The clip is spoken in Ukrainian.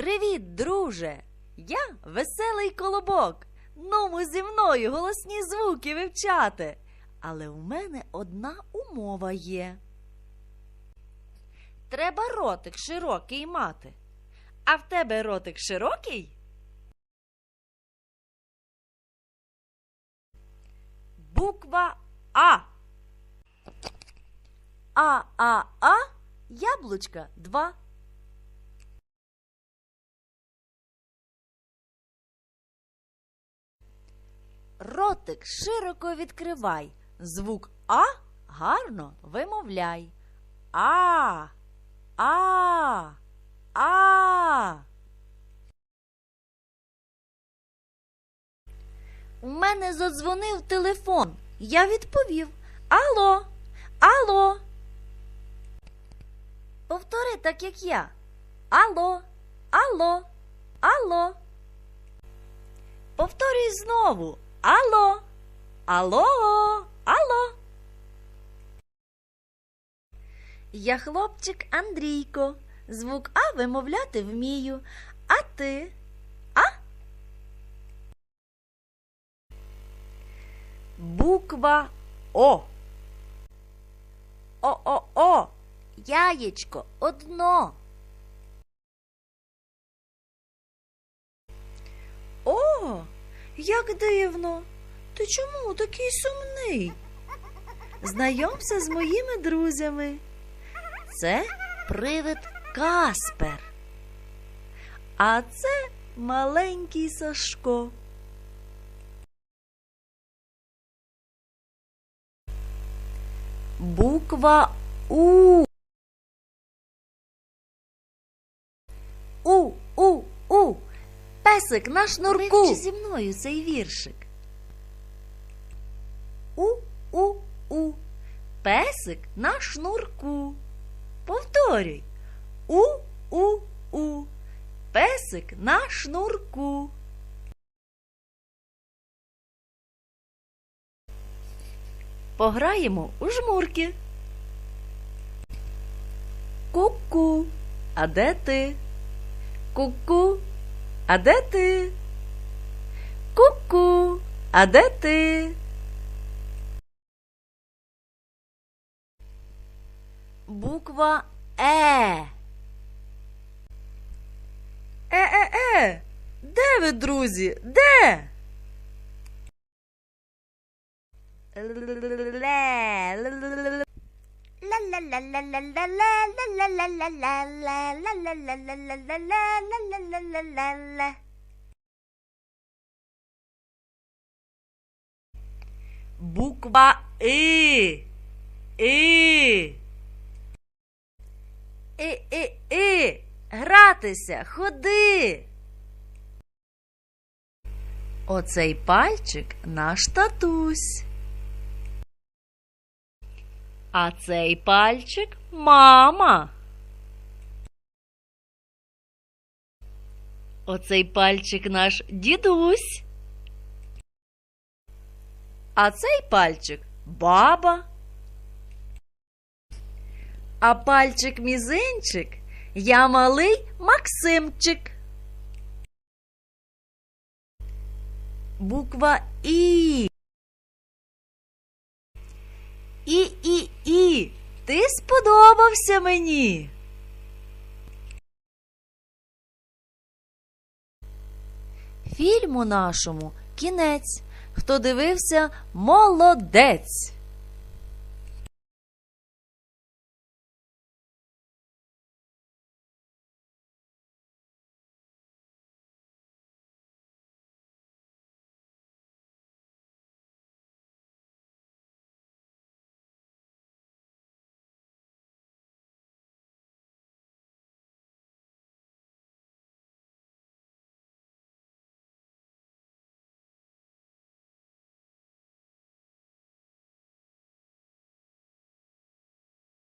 Привіт, друже! Я веселий колобок. Ному зі мною голосні звуки вивчати. Але у мене одна умова є. Треба ротик широкий мати. А в тебе ротик широкий? Буква А. А, А, А, яблучка два. Ротик широко відкривай. Звук А гарно вимовляй. А. А. А. У мене задзвонив телефон. Я відповів. Алло, алло. Повтори так, як я. Алло, алло, алло. Повторюй знову. Алло, алло, алло. Я хлопчик Андрійко. Звук А вимовляти вмію. А ти? А? Буква О. О-о-о. Яєчко одно. Як дивно. Ти чому такий сумний? Знайомся з моїми друзями. Це привид Каспер. А це маленький Сашко. Буква У. У, У, У. Песик на шнурку. Вивчи зі мною цей віршик. У, У, У. Песик на шнурку. Повторюй. У, У, У. Песик на шнурку. Пограємо у жмурки. Ку-ку. А де ти? Ку-ку. А де ти? Ку-ку. А де ти? Буква Е. Е-е-е. Де ви, друзі? Де? Ле. Буква И. И. І, і, і. Гратися, ходи. Оцей пальчик наш татусь. А цей пальчик мама. Оцей пальчик наш дідусь. А цей пальчик баба. А пальчик мізинчик я малий Максимчик. Буква І і, і. Ти сподобався мені. Фільму нашому кінець. Хто дивився, молодець.